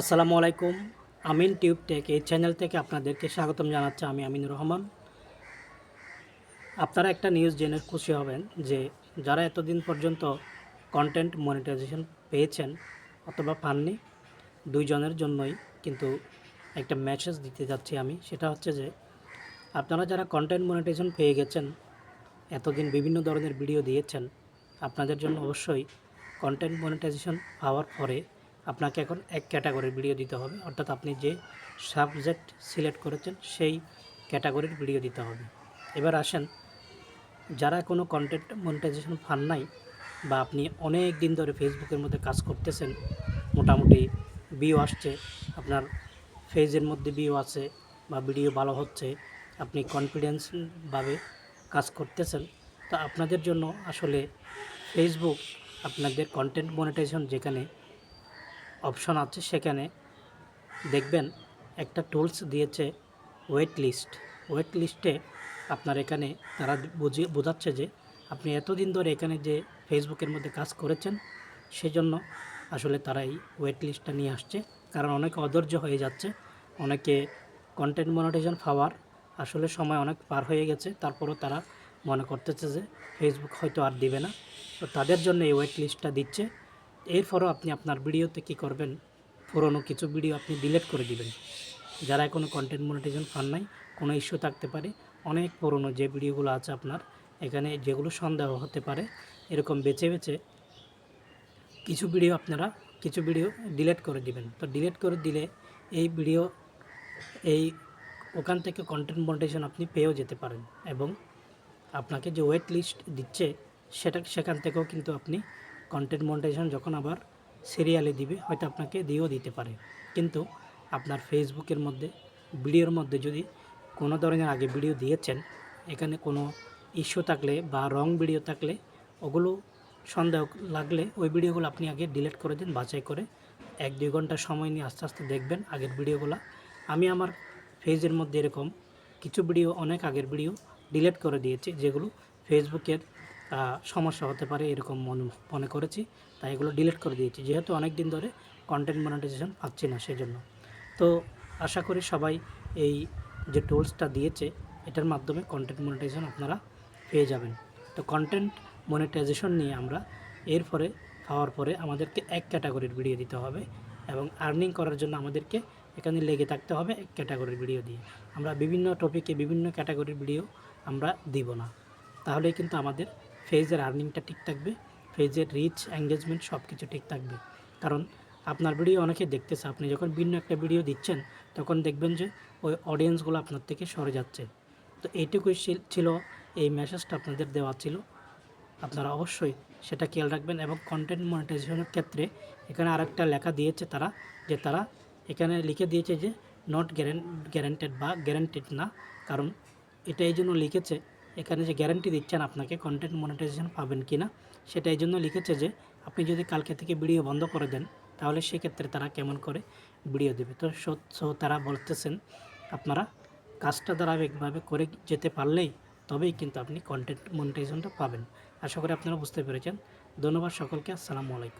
আসসালামু আলাইকুম, Amin tube tech এই চ্যানেল থেকে আপনাদেরকে স্বাগতম জানাচ্ছি আমি আমিনুর রহমান। আপনারা একটা নিউজ জেনে খুশি হবেন যে যারা এতদিন পর্যন্ত কন্টেন্ট মনিটাইজেশন পেয়েছেন অথবা পাননি, দুইজনের জন্যই কিন্তু একটা মেসেজ দিতে যাচ্ছি আমি। সেটা হচ্ছে যে আপনারা যারা কন্টেন্ট মনিটাইজেশন পেয়ে গেছেন, এতদিন বিভিন্ন ধরনের ভিডিও দিয়েছেন, আপনাদের জন্য অবশ্যই কন্টেন্ট মনিটাইজেশন পাওয়ার পরে আপনাকে এখন এক ক্যাটাগরির ভিডিও দিতে হবে। অর্থাৎ আপনি যে সাবজেক্ট সিলেক্ট করেছেন, সেই ক্যাটাগরির ভিডিও দিতে হবে। এবার আসেন, যারা কোনো কন্টেন্ট মনিটাইজেশন পান নাই বা আপনি অনেক দিন ধরে ফেসবুকের মধ্যে কাজ করতেছেন, মোটামুটি ভিউ আসছে, আপনার ফেজের মধ্যে ভিউ আছে বা ভিডিও ভালো হচ্ছে, আপনি কনফিডেন্সভাবে কাজ করতেছেন, তো আপনাদের জন্য আসলে ফেসবুক আপনাদের কন্টেন্ট মনিটাইজেশন যেখানে অপশন আছে সেখানে দেখবেন একটা টুলস দিয়েছে ওয়েট লিস্ট। ওয়েট লিস্টে আপনার এখানে তারা বুঝিয়ে বোঝাচ্ছে যে আপনি এতদিন ধরে এখানে যে ফেসবুকের মধ্যে কাজ করেছেন, সেজন্য আসলে তারা এই ওয়েট লিস্টটা নিয়ে আসছে। কারণ অনেকে অধৈর্য হয়ে যাচ্ছে, অনেকে কন্টেন্ট মনিটাইজেশন পাওয়ার আসলে সময় অনেক পার হয়ে গেছে, তারপরও তারা মনে করতেছে যে ফেসবুক হয়তো আর দিবে না। তো তাদের জন্য এই ওয়েট লিস্টটা দিচ্ছে। এরপরও আপনি আপনার ভিডিওতে কী করবেন? পুরনো কিছু ভিডিও আপনি ডিলিট করে দিবেন। যারা কোনো কন্টেন্ট মনিটাইজেশন পান নাই, কোনো ইস্যু থাকতে পারে। অনেক পুরনো যে ভিডিওগুলো আছে আপনার, এখানে যেগুলো সন্দেহ হতে পারে, এরকম বেছে বেছে কিছু ভিডিও আপনারা, কিছু ভিডিও ডিলিট করে দিবেন। তো ডিলিট করে দিলে এই ভিডিও, এই ওখান থেকে কন্টেন্ট মনিটাইজেশন আপনি পেয়েও যেতে পারেন। এবং আপনাকে যে ওয়েট লিস্ট দিচ্ছে, সেটা, সেখান থেকেও কিন্তু আপনি কন্টেন্ট মনিটাইজেশন যখন আবার সিরিয়ালে দিবে, হয়তো আপনাকে দিয়েও দিতে পারে। কিন্তু আপনার ফেসবুকের মধ্যে ভিডিওর মধ্যে যদি কোনো ধরনের আগে ভিডিও দিয়েছেন, এখানে কোনো ইস্যু থাকলে বা রং ভিডিও থাকলে, ওগুলো সন্দেহ লাগলে ওই ভিডিওগুলো আপনি আগে ডিলিট করে দিন, বাছাই করে এক, দুই ঘণ্টা সময় নিয়ে আস্তে আস্তে দেখবেন আগের ভিডিওগুলো আমি আমার ফেজের মধ্যে এরকম কিছু ভিডিও অনেক আগের ভিডিও ডিলিট করে দিয়েছি, যেগুলো ফেসবুকের সমস্যা হতে পারে এরকম মনে মনে করেছি। তাই এগুলো ডিলিট করে দিয়েছি। যেহেতু অনেক দিন ধরে কন্টেন্ট মনিটাইজেশন পাচ্ছি না সেই জন্য তো আশা করি সবাই এই যে টুলসটা দিয়েছে, এটার মাধ্যমে কন্টেন্ট মনিটাইজেশন আপনারা পেয়ে যাবেন। তো কন্টেন্ট মনিটাইজেশন নিয়ে আমরা এরপরে পাওয়ার পরে আমাদেরকে এক ক্যাটাগরির ভিডিও দিতে হবে এবং আর্নিং করার জন্য আমাদেরকে এখানে লেগে থাকতে হবে এক ক্যাটাগরির ভিডিও দিয়ে। আমরা বিভিন্ন টপিকে বিভিন্ন ক্যাটাগরির ভিডিও আমরা দিব না। তাহলেই কিন্তু আমাদের ফেজের আর্নিংটা ঠিক থাকবে, ফেজের রিচ এঙ্গেজমেন্ট সব কিছু ঠিক থাকবে। কারণ আপনার ভিডিও অনেকে দেখতেছে, আপনি যখন ভিন্ন একটা ভিডিও দিচ্ছেন, তখন দেখবেন যে ওই অডিয়েন্সগুলো আপনার থেকে সরে যাচ্ছে। তো এইটুকুই ছিল- এই মেসেজটা আপনাদের দেওয়া ছিল। আপনারা অবশ্যই সেটা খেয়াল রাখবেন এবং কন্টেন্ট মনিটাইজেশনের ক্ষেত্রে এখানে আরেকটা লেখা দিয়েছে তারা, যে তারা এখানে লিখে দিয়েছে যে নট গ্যারেন্টেড বা গ্যারান্টেড না। কারণ এটা এই জন্য লিখেছে এখানে যে গ্যারান্টি দিচ্ছেন আপনাকে কন্টেন্ট মনিটাইজেশন পাবেন কি না, সেটা এই জন্য লিখেছে যে, আপনি যদি কালকে থেকে ভিডিও বন্ধ করে দেন, তাহলে সেক্ষেত্রে তারা কেমন করে ভিডিও দেবে। তো সো তারা বলতেছেন, আপনারা কাজটা ধারাবাহিকভাবে করে যেতে পারলেই তবেই কিন্তু আপনি কন্টেন্ট মনিটাইজেশনটা পাবেন। আশা করি আপনারা বুঝতে পেরেছেন। ধন্যবাদ সকলকে, আসসালামু আলাইকুম।